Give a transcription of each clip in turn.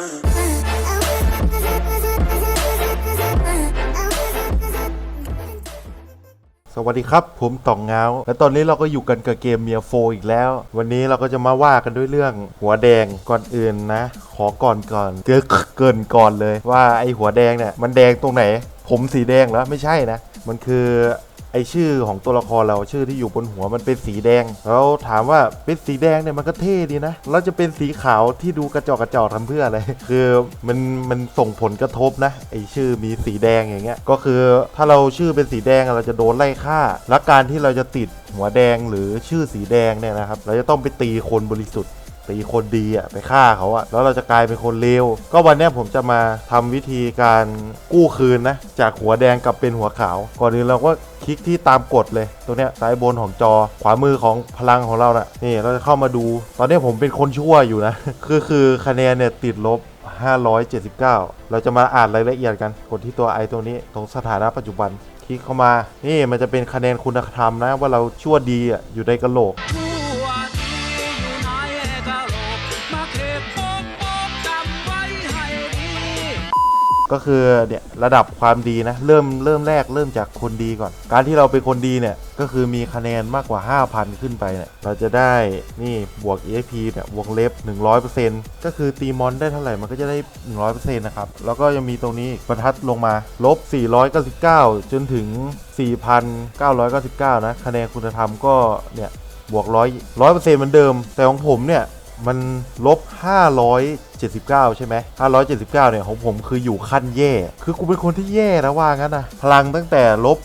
สวัสดีครับ ผมต่องเงาและตอนนี้เราก็อยู่กันกับเกมเมียโฟอีกแล้ว วันนี้เราก็จะมาว่ากันด้วยเรื่องหัวแดงก่อนอื่นนะ ขอก่อนก่อนเกินเกินก่อนเลยว่าไอหัวแดงเนี่ยมันแดงตรงไหน ผมสีแดงแล้วไม่ใช่นะ มันคือ ไอชื่อของตัวละครเราชื่อที่อยู่บนหัวมันเป็นสีแดง แล้วถามว่าเป็นสีแดงเนี่ยมันก็เท่ดีนะ แล้วจะเป็นสีขาวที่ดูกระจอกกระจอกทำเพื่ออะไร คือมันมันส่งผลกระทบนะไอชื่อมีสีแดงอย่างเงี้ย ก็คือถ้าเราชื่อเป็นสีแดงเราจะโดนไล่ฆ่า และการที่เราจะติดหัวแดงหรือชื่อสีแดงเนี่ยนะครับ เราจะต้องไปตีคนบริสุทธิ์ ตีคนดีอะไปฆ่าเขาอะแล้วเราจะกลายเป็นคนเลวก็วันเนี้ยผมจะมาทำวิธีการกู้คืนนะ จากหัวแดงกลับเป็นหัวขาว ก่อนอื่นเราก็คลิกที่ตามกฎเลยตรงเนี้ยซ้ายบนของจอขวามือของพลังของเราน่ะนี่เราจะเข้ามาดู ตอนนี้ผมเป็นคนชั่วอยู่นะ คือคือคะแนนเนี่ยติดลบ 579 เราจะมาอ่านรายละเอียดกันกดที่ตัวไอตัวนี้ตรงสถานะปัจจุบันคลิกเข้ามา นี่มันจะเป็นคะแนนคุณธรรมนะว่าเราชั่วดีอะอยู่ในกระโหลก ก็คือเนี่ยระดับความดีนะเริ่มเริ่มแรกเริ่มจากคนดีก่อน การที่เราเป็นคนดีเนี่ยก็คือมีคะแนนมากกว่า 5,000 ขึ้นไปเนี่ยเราจะได้นี่บวก EXP เนี่ยวงเล็บ 100%ก็คือตีมอนได้เท่าไหร่มันก็จะได้ 100%นะครับแล้วก็ยังมีตรงนี้บรรทัดลงมาลบ 499 จนถึง 4,999 นะคะแนนคุณธรรมก็เนี่ยบวกร้อยร้อยเปอร์เซ็นต์เหมือนเดิม แต่ของผมเนี่ย มันลบ 579 ใช่ไหม579 เนี่ยของผมคืออยู่ขั้นแย่ คือกูเป็นคนที่แย่นะว่างั้นนะพลังตั้งแต่ลบ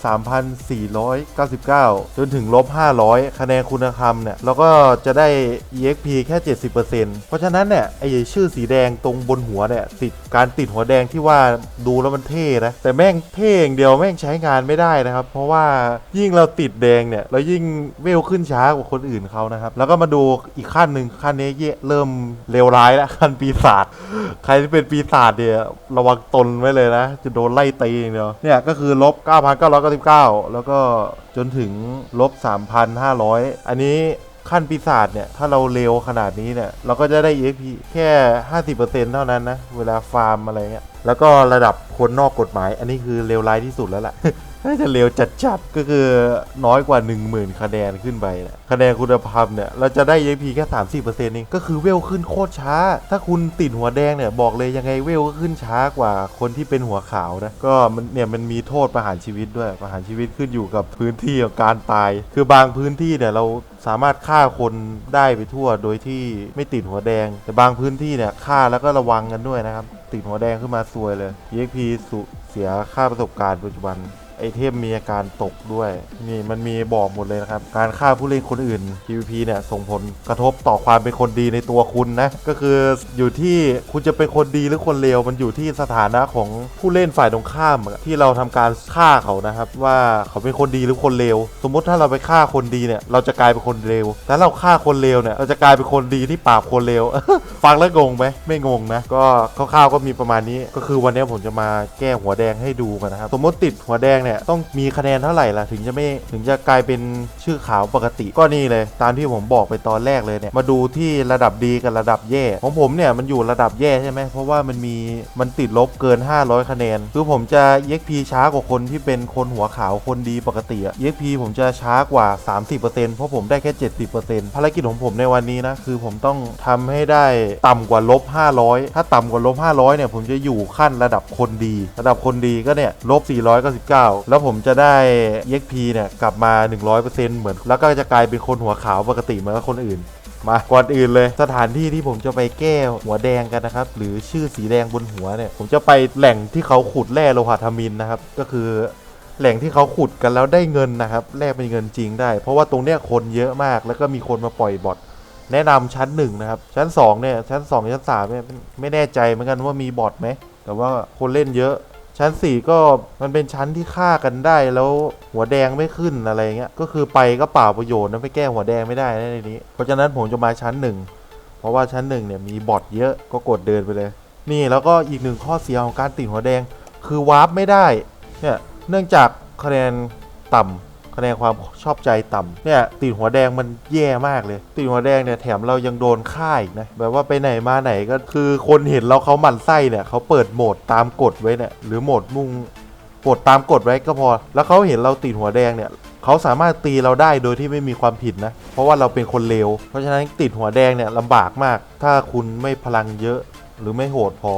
3,499 จนถึงลบ 500 คะแนนคุณธรรมเนี่ยแล้วก็จะได้ EXP แค่ 70%เพราะฉะนั้นเนี่ยไอชื่อสีแดงตรงบนหัวเนี่ยติดการติดหัวแดงที่ว่าดูแล้วมันเท่นะ แต่แม่งเท่อย่างเดียวแม่งใช้งานไม่ได้นะครับ เพราะว่ายิ่งเราติดแดงเนี่ยเรายิ่งเวลขึ้นช้ากว่าคนอื่นเขานะครับ แล้วก็มาดูอีกขั้นหนึ่งขั้นนี้เริ่มเลวร้ายแล้วขั้นปีศาจใครที่เป็นปีศาจเนี่ยระวังตนไว้เลยนะ จะโดนไล่ตีอย่างเดียวเนี่ยก็คือลบ 9,999 แล้วก็จนถึงลบ 3,500 อันนี้ขั้นปีศาจเนี่ย ถ้าเราเร็วขนาดนี้เนี่ย เราก็จะได้ EXP แค่ 50%เท่านั้นนะ เวลาฟาร์มอะไรเงี้ย แล้วก็ระดับคนนอกกฎหมาย อันนี้คือเลวร้ายที่สุดแล้วแหละ น่าจะเร็วจัดๆก็คือน้อยกว่า 10,000 คะแนนขึ้นไปนะคะแนนคุณภาพเนี่ยเราจะได้ EXP แค่ 30%เองก็คือเวลขึ้นโคตรช้า ถ้าคุณติดหัวแดงเนี่ยบอกเลยยังไงเวลก็ขึ้นช้ากว่าคนที่เป็นหัวขาวนะก็มันเนี่ยมันมีโทษประหารชีวิตด้วยประหารชีวิตขึ้นอยู่กับพื้นที่ของการตาย คือบางพื้นที่เนี่ยเราสามารถฆ่าคนได้ไปทั่วโดยที่ไม่ติดหัวแดง แต่บางพื้นที่เนี่ยฆ่าแล้วก็ระวังกันด้วยนะครับ ติดหัวแดงขึ้นมาซวยเลย EXP สุเสียค่าประสบการณ์ปัจจุบัน ไอเทมมีอาการตกด้วย นี่มันมีบอกหมดเลยนะครับ การฆ่าผู้เล่นคนอื่น PVP เนี่ยส่งผลกระทบต่อความเป็นคนดีในตัวคุณนะ ก็คืออยู่ที่คุณจะเป็นคนดีหรือคนเลวมันอยู่ที่สถานะของผู้เล่นฝ่ายตรงข้ามที่เราทำการฆ่าเขานะครับ ว่าเขาเป็นคนดีหรือคนเลวสมมติถ้าเราไปฆ่าคนดีเนี่ย เราจะกลายเป็นคนเลวแต่เราฆ่าคนเลวเนี่ยเราจะกลายเป็นคนดีที่ปราบคนเลวฟังแล้วงงไหมไม่งงนะก็คร่าวๆก็มีประมาณนี้ก็คือวันนี้ผมจะมาแก้หัวแดงให้ดูกันนะครับสมมติติดหัวแดงเนี่ยต้องมีคะแนนเท่าไหร่ล่ะถึงจะไม่ถึงจะกลายเป็นชื่อขาวปกติ ก็นี่เลย ตามที่ผมบอกไปตอนแรกเลยเนี่ยมาดูที่ระดับดีกับระดับแย่ ของผมเนี่ยมันอยู่ระดับแย่ใช่ไหมเพราะว่ามันมีมันติดลบเกิน 500 คะแนน คือผมจะ EXP ช้ากว่าคนที่เป็นคนหัวขาวคนดีปกติอะ EXP ผมจะช้ากว่า 30%เพราะผมได้แค่ 70%ภารกิจของผมในวันนี้นะคือผมต้องทำให้ได้ต่ำกว่าลบ 500 ถ้าต่ำกว่าลบ 500 เนี่ยผมจะอยู่ขั้นระดับคนดี ระดับคนดีก็เนี่ยลบ499แล้วผมจะได้ EXP เนี่ยกลับมา 100%เหมือน แล้วก็จะกลายเป็นคนหัวขาวปกติเหมือนคนอื่น มาก่อนอื่นเลย สถานที่ที่ผมจะไปแก้หัวแดงกันนะครับ หรือชื่อสีแดงบนหัวเนี่ย ผมจะไปแหล่งที่เขาขุดแร่โลหะทามินนะครับ ก็คือแหล่งที่เขาขุดกันแล้วได้เงินนะครับแลกเป็นเงินจริงได้ เพราะว่าตรงเนี้ยคนเยอะมาก แล้วก็มีคนมาปล่อยบอทแนะนำชั้นหนึ่งนะครับ ชั้นสองเนี่ยชั้นสองชั้นสามเนี่ยไม่แน่ใจเหมือนกันว่ามีบอทไหมแต่ว่าคนเล่นเยอะ ชั้น 4 ก็มันเป็นชั้นที่ฆ่ากันได้แล้วหัวแดงไม่ขึ้นอะไรเงี้ยก็คือไปก็เปล่าประโยชน์นะไปแก้หัวแดงไม่ได้ในนี้ เพราะฉะนั้นผมจะมาชั้น 1 เพราะว่าชั้น1เนี่ยมีบอทเยอะก็กดเดินไปเลย นี่แล้วก็อีกหนึ่งข้อเสียของการติดหัวแดง คือวาร์ปไม่ได้เนี่ยเนื่องจากคะแนนต่ำ คะแนนความชอบใจต่ำเนี่ยติดหัวแดงมันแย่มากเลย ติดหัวแดงเนี่ยแถมเรายังโดนฆ่าอีกนะแบบว่าไปไหนมาไหนก็คือคนเห็นเราเขาหมั่นไส้เนี่ยเขาเปิดโหมดตามกฎไว้เนี่ยหรือโหมดมุ่งกดตามกฎไว้ก็พอ แล้วเขาเห็นเราติดหัวแดงเนี่ยเขาสามารถตีเราได้โดยที่ไม่มีความผิดนะ เพราะว่าเราเป็นคนเลว เพราะฉะนั้นติดหัวแดงเนี่ยลำบากมาก ถ้าคุณไม่พลังเยอะหรือไม่โหดพอ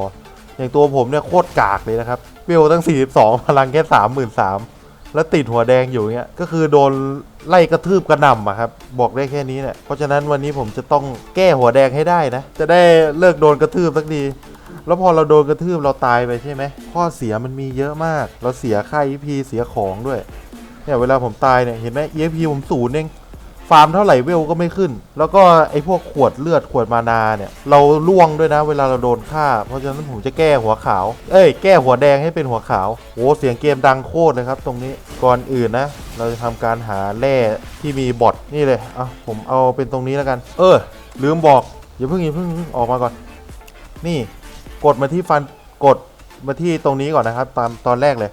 อย่างตัวผมเนี่ยโคตรกากเลยนะครับเวลตั้ง 42 พลังแค่ 33,000 แล้วติดหัวแดงอยู่เงี้ยก็คือโดนไล่กระทืบกระหน่ำอะครับบอกได้แค่นี้เนี่ยเพราะฉะนั้นวันนี้ผมจะต้องแก้หัวแดงให้ได้นะ จะได้เลิกโดนกระทืบสักทีแล้วพอเราโดนกระทืบเราตายไปใช่ไหมข้อเสียมันมีเยอะมาก เราเสียค่า EP เสียของด้วยเนี่ยเวลาผมตายเนี่ยเห็นไหม EXP ผมศูนย์เอง ฟาร์มเท่าไหร่เวลก็ไม่ขึ้น แล้วก็ไอ้พวกขวดเลือดขวดมานาเนี่ย เราล่วงด้วยนะ เวลาเราโดนฆ่า เพราะฉะนั้นผมจะแก้หัวขาว เอ้ย แก้หัวแดงให้เป็นหัวขาวโอ้เสียงเกมดังโคตรเลยครับตรงนี้ ก่อนอื่นนะ เราจะทำการหาแร่ที่มีบอทนี่เลยอะผมเอาเป็นตรงนี้แล้วกัน เออ ลืมบอกอย่าเพิ่งอย่าเพิ่งออกมาก่อน นี่กดมาที่ฟันกดมาที่ตรงนี้ก่อนนะครับ ตามตอนแรกเลย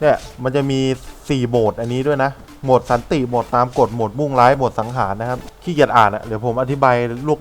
เนี่ยมันจะมี 4 โหมดอันนี้ด้วยนะ โหมดสันติโหมดตามกฎโหมดมุ่งร้ายโหมดสังหารนะครับขี้เกียจอ่านอะเดี๋ยวผมอธิบาย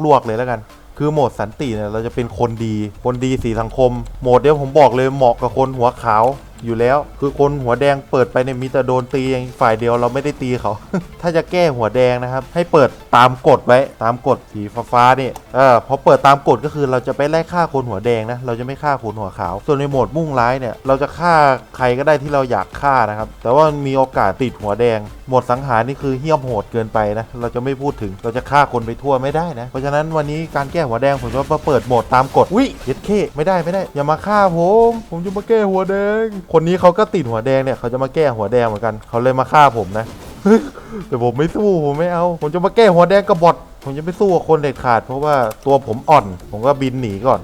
ลวกๆเลยแล้วกัน คือโหมดสันติเนี่ยเราจะเป็นคนดีคนดีสีสังคมโหมดเนี้ยผมบอกเลยเหมาะกับคนหัวขาว อยู่แล้ว คือคนหัวแดงเปิดไปเนี่ยมีแต่โดนตีอย่างฝ่ายเดียวเราไม่ได้ตีเขา ถ้าจะแก้หัวแดงนะครับ ให้เปิดตามกฎไว้ตามกฎสีฟ้าๆนี่เออพอเปิดตามกฎก็คือเราจะไปไล่ฆ่าคนหัวแดงนะเราจะไม่ฆ่าคนหัวขาว ส่วนในโหมดมุ่งร้ายเนี่ยเราจะฆ่าใครก็ได้ที่เราอยากฆ่านะครับแต่ว่ามีโอกาสติดหัวแดงโหมดสังหารนี่คือเหี้ยมโหดเกินไปนะ เราจะไม่พูดถึง เราจะฆ่าคนไปทั่วไม่ได้นะ เพราะฉะนั้นวันนี้การแก้หัวแดงผมจะมาเปิดโหมดตามกฎวิเย็ดเคไม่ได้ไม่ได้ อย่ามาฆ่าผม ผมจะมาแก้หัวแดงคนนี้เขาก็ติดหัวแดงเนี่ยเขาจะมาแก้หัวแดงเหมือนกัน เขาเลยมาฆ่าผมนะ แต่ผมไม่สู้ผมไม่เอา ผมจะมาแก้หัวแดงกับบอท ผมจะไม่สู้กับคนเด็ดขาด เพราะว่าตัวผมอ่อน ผมก็บินหนีก่อน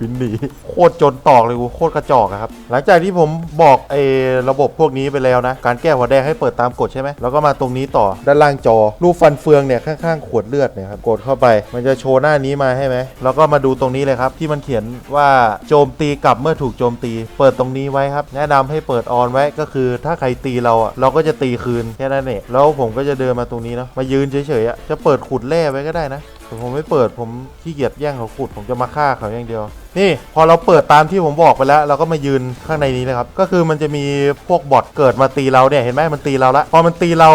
บินหนีโคตรจนตอกเลยกูโคตรกระจอกอะครับ หลังจากที่ผมบอกไอ้ระบบพวกนี้ไปแล้วนะ การแก้หัวแดงให้เปิดตามกฎใช่ไหมแล้วก็มาตรงนี้ต่อด้านล่างจอ รูปฟันเฟืองเนี่ยข้างๆ ขวดเลือดเนี่ยครับกดเข้าไป มันจะโชว์หน้านี้มาให้ไหมแล้วก็มาดูตรงนี้เลยครับ ที่มันเขียนว่าโจมตีกลับเมื่อถูกโจมตี เปิดตรงนี้ไว้ครับ แนะนำให้เปิดออนไว้ก็คือ ถ้าใครตีเราอะเราก็จะตีคืนแค่นั้นเองแล้วผมก็จะเดินมาตรงนี้นะมายืนเฉยๆอะจะเปิดขุดแร่ไว้ก็ก็ได้นะแต่ผมไม่เปิดผมขี้เกียจแย่งเขาขุดผมจะมาฆ่าเขาอย่างเดียว นี่พอเราเปิดตามที่ผมบอกไปแล้ว เราก็มายืนข้างในนี้นะครับ ก็คือมันจะมีพวกบอทเกิดมาตีเราเนี่ยเห็นไหมมันตีเราละพอมันตีเรา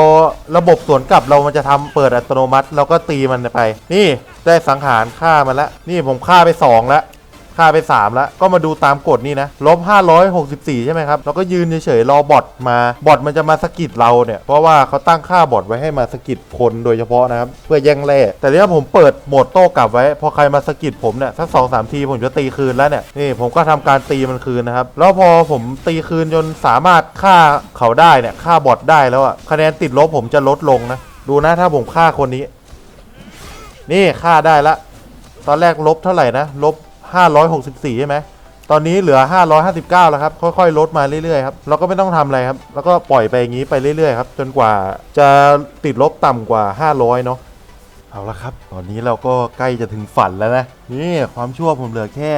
ระบบสวนกลับเรามันจะทำเปิดอัตโนมัติ เราก็ตีมันไป นี่ได้สังหารฆ่ามันละนี่ผมฆ่าไปสองแล้ว ค่าไป 3 แล้ว ก็มาดูตามกฎนี่นะลบ564 ใช่ไหมครับ แล้วก็ยืนเฉยๆ รอบอทมา บอทมันจะมาสกิดเราเนี่ย เพราะว่าเขาตั้งค่าบอทไว้ให้มาสกิดคนโดยเฉพาะนะครับ เพื่อแย่งแร่แต่เนี่ยผมเปิดโหมดโต้กลับไว้ พอใครมาสกิดผมเนี่ยสักสองสามทีผมจะตีคืนแล้วเนี่ย นี่ผมก็ทำการตีมันคืนนะครับ แล้วพอผมตีคืนจนสามารถฆ่าเขาได้เนี่ยฆ่าบอทได้แล้วอะคะแนนติดลบผมจะลดลงนะ ดูนะถ้าผมฆ่าคนนี้ นี่ฆ่าได้ละตอนแรกลบเท่าไหร่นะลบ 564 ใช่ไหม ตอนนี้เหลือ 559 แล้วครับ ค่อยๆ ลดมาเรื่อยๆ ครับ เราก็ไม่ต้องทำอะไรครับ แล้วก็ปล่อยไปอย่างนี้ไปเรื่อยๆ ครับ จนกว่าจะติดลบต่ำกว่า 500 เนาะ เอาละครับ ตอนนี้เราก็ใกล้จะถึงฝันแล้วนะ นี่ความชั่วผมเหลือแค่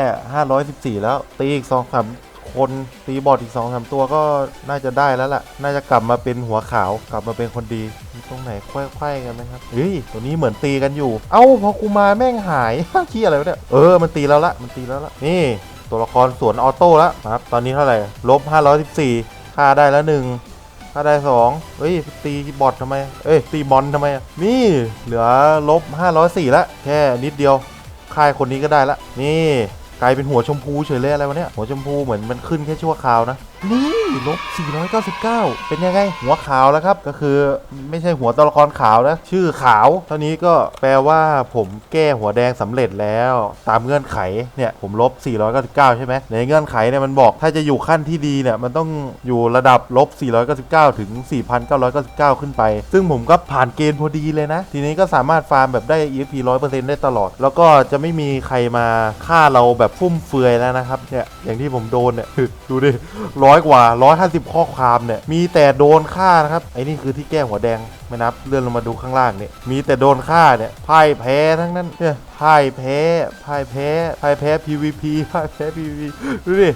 514 แล้ว ตีอีก2 3 คนตีบอดอีก2 3ตัวก็น่าจะได้แล้วล่ะ น่าจะกลับมาเป็นหัวขาวกลับมาเป็นคนดีมีตรงไหนไขว้ๆกันไหมครับเฮ้ยตัวนี้เหมือนตีกันอยู่ เอ้าพอกูมาแม่งหายขี้อะไรวะเนี่ยเออมันตีแล้วละมันตีแล้วละนี่ ตัวละครสวนออโต้แล้วครับ ตอนนี้เท่าไหร่ลบ514ค่าได้แล้วหนึ่งถ้าได้สองเฮ้ยตีบอททำไม เอ้ยตีบอลทำไมนี่เหลือลบ504ละแค่นิดเดียวค่ายคนนี้ก็ได้ละนี่ กลายเป็นหัวชมพูเฉยเลยอะไรวะเนี่ยหัวชมพูเหมือนมันขึ้นแค่ชั่วคราวนะนี่ลบ 499 เป็นยังไง หัวขาวแล้วครับ ก็คือไม่ใช่หัวตัวละครขาวนะ ชื่อขาว เท่านี้ก็แปลว่าผมแก้หัวแดงสำเร็จแล้ว ตามเงื่อนไข เนี่ย ผมลบ 499 ใช่ไหม ในเงื่อนไขเนี่ยมันบอกถ้าจะอยู่ขั้นที่ดีเนี่ย มันต้องอยู่ระดับลบ 499 ถึง 4,999 ขึ้นไป ซึ่งผมก็ผ่านเกณฑ์พอดีเลยนะ ทีนี้ก็สามารถฟาร์มแบบได้ EXP 100%ได้ตลอด แล้วก็จะไม่มีใครมาฆ่าเราแบบฟุ่มเฟือยแล้วนะครับ เนี่ย อย่างที่ผมโดนเนี่ย ดูดิร้อยกว่า 150 ข้อความเนี่ย มีแต่โดนฆ่านะครับ ไอ้นี่คือที่แก้หัวแดงไม่นับเลื่อนลงมาดูข้างล่างเนี่ย มีแต่โดนฆ่าเนี่ยพ่ายแพ้ทั้งนั้นเนี่ยพ่ายแพ้พ่ายแพ้พ่ายแพ้ PVP พ่ายแพ้ PVP ดูดิ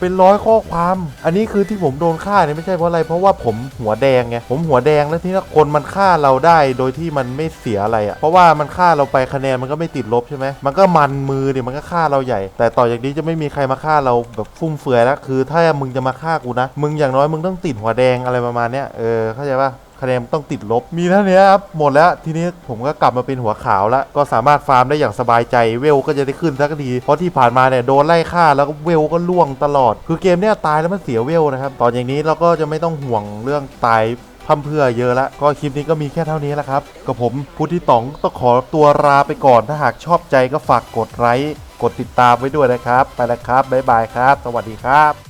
เป็นร้อยข้อความ อันนี้คือที่ผมโดนฆ่าเนี่ยไม่ใช่เพราะอะไร เพราะว่าผมหัวแดงไง ผมหัวแดงแล้วที่นักคนมันฆ่าเราได้โดยที่มันไม่เสียอะไรอะ่ะ เพราะว่ามันฆ่าเราไปคะแนนมันก็ไม่ติดลบใช่ไหม มันก็มันมือเนี่ยมันก็ฆ่าเราใหญ่ แต่ต่อจากนี้จะไม่มีใครมาฆ่าเราแบบฟุ่มเฟือยแล้ว คือถ้ามึงจะมาฆ่ากูนะ มึงอย่างน้อยมึงต้องติดหัวแดงอะไรประมาณเนี้ย เออ เข้าใจปะ คะแนนต้องติดลบ มีเท่านี้ครับ หมดแล้ว ทีนี้ผมก็กลับมาเป็นหัวขาวแล้ว ก็สามารถฟาร์มได้อย่างสบายใจ เวลก็จะได้ขึ้นสักที เพราะที่ผ่านมาเนี่ยโดนไล่ฆ่าแล้วก็เวลก็ล่วงตลอด คือเกมเนี้ยตายแล้วมันเสียเวลนะครับ ตอนอย่างนี้เราก็จะไม่ต้องห่วงเรื่องตายพร่ำเพื่อเยอะละก็คลิปนี้ก็มีแค่เท่านี้แหละครับ กับผมพุทธิต๋องต้องขอตัวลาไปก่อน ถ้าหากชอบใจก็ฝากกดไลค์ กดติดตามไว้ด้วยนะครับ ไปแล้วครับ บ๊ายบายครับ สวัสดีครับ